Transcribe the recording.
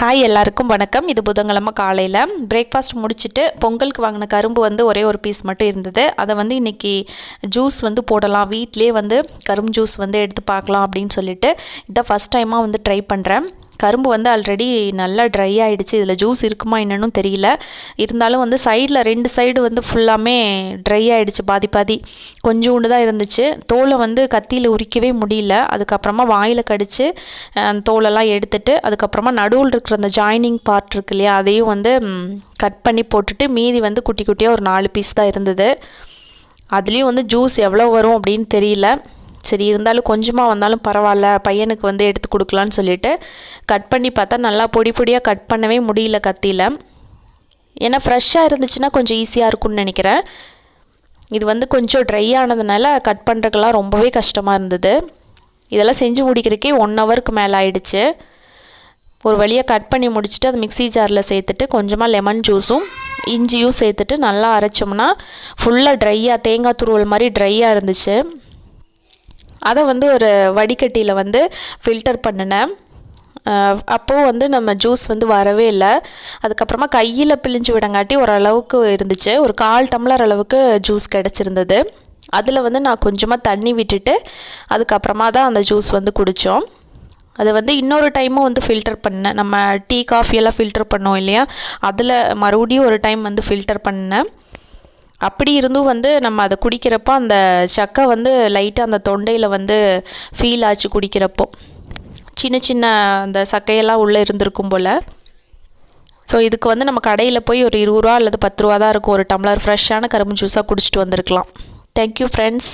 Hi எல்லாருக்கும் வணக்கம். இது புதன்கிழமை காலையில். பிரேக்ஃபாஸ்ட் முடிச்சுட்டு பொங்கலுக்கு வாங்கின கரும்பு வந்து ஒரே ஒரு பீஸ் மட்டும் இருந்தது. அதை வந்து இன்றைக்கி ஜூஸ் வந்து போடலாம். வீட்டிலே வந்து கரும்பு ஜூஸ் வந்து எடுத்து பார்க்கலாம் அப்படின்னு சொல்லிட்டு இதான் ஃபஸ்ட் டைமாக வந்து ட்ரை பண்ணுறேன் கரும்பு வந்து ஆல்ரெடி நல்லா ட்ரை ஆகிடுச்சு இதில் ஜூஸ் இருக்குமா என்னன்னு தெரியல. இருந்தாலும் வந்து சைடில் ரெண்டு சைடு வந்து ஃபுல்லாமே ட்ரை ஆகிடுச்சு பாதி பாதி. கொஞ்சோண்டு தான் இருந்துச்சு. தோலை வந்து கத்தியில் உரிக்கவே முடியல. அதுக்கப்புறமா வாயில் கடித்து தோலெல்லாம் எடுத்துட்டு அதுக்கப்புறமா நடுவில் இருக்கிற அந்த ஜாயினிங் பார்ட் இருக்கு இல்லையா அதையும் வந்து கட் பண்ணி போட்டுட்டு மீதி வந்து குட்டி குட்டியாக ஒரு நாலு பீஸ் தான் இருந்தது. அதுலேயும் வந்து ஜூஸ் எவ்வளோ வரும் அப்படின்னு தெரியல. சரி இருந்தாலும் கொஞ்சமாக வந்தாலும் பரவாயில்ல பையனுக்கு வந்து எடுத்து கொடுக்கலான்னு சொல்லிட்டு கட் பண்ணி பார்த்தா நல்லா பொடி பொடியாக கட் பண்ணவே முடியல கத்தியில். ஏன்னா ஃப்ரெஷ்ஷாக இருந்துச்சுன்னா கொஞ்சம் ஈஸியாக இருக்கும்னு நினைக்கிறேன். இது வந்து கொஞ்சம் ட்ரை ஆனதுனால கட் பண்ணுறதுக்கெல்லாம் ரொம்பவே கஷ்டமாக இருந்தது. இதெல்லாம் செஞ்சு முடிக்கிறதுக்கே ஒன் ஹவருக்கு மேலே ஆயிடுச்சு. ஒரு வழியாக கட் பண்ணி முடிச்சுட்டு அது மிக்ஸி ஜாரில் சேர்த்துட்டு கொஞ்சமாக லெமன் ஜூஸும் இஞ்சியும் சேர்த்துட்டு நல்லா அரைச்சோம்னா ஃபுல்லாக ட்ரையாக தேங்காய் துருவல் மாதிரி ட்ரையாக இருந்துச்சு. அதை வந்து ஒரு வடிகட்டியில் வந்து ஃபில்டர் பண்ணினேன். அப்போது வந்து நம்ம ஜூஸ் வந்து வரவே இல்லை. அதுக்கப்புறமா கையில் பிழிஞ்சு விடங்காட்டி ஓரளவுக்கு இருந்துச்சு. ஒரு கால் டம்ளர் அளவுக்கு ஜூஸ் கிடச்சிருந்தது. அதில் வந்து நான் கொஞ்சமாக தண்ணி விட்டுட்டு அதுக்கப்புறமா தான் அந்த ஜூஸ் வந்து குடித்தோம் அது வந்து இன்னொரு டைமும் வந்து ஃபில்டர் பண்ணேன் நம்ம டீ காஃபியெல்லாம் ஃபில்டர் பண்ணோம் இல்லையா? அதில் மறுபடியும் ஒரு டைம் வந்து ஃபில்டர் பண்ணேன் அப்படி இருந்தும் வந்து நம்ம அதை குடிக்கிறப்போ அந்த சக்கை வந்து லைட்டாக அந்த தொண்டையில் வந்து ஃபீல் ஆச்சு குடிக்கிறப்போ. சின்ன சின்ன அந்த சக்கையெல்லாம் உள்ளே இருந்திருக்கும் போல். ஸோ இதுக்கு வந்து நம்ம கடையில் போய் ஒரு இருபது ரூபா அல்லது பத்து ரூபா தான் இருக்கும். ஒரு டம்ளர் ஃப்ரெஷ்ஷான கரும்பு ஜூஸாக குடிச்சிட்டு வந்திருக்கலாம். Thank you friends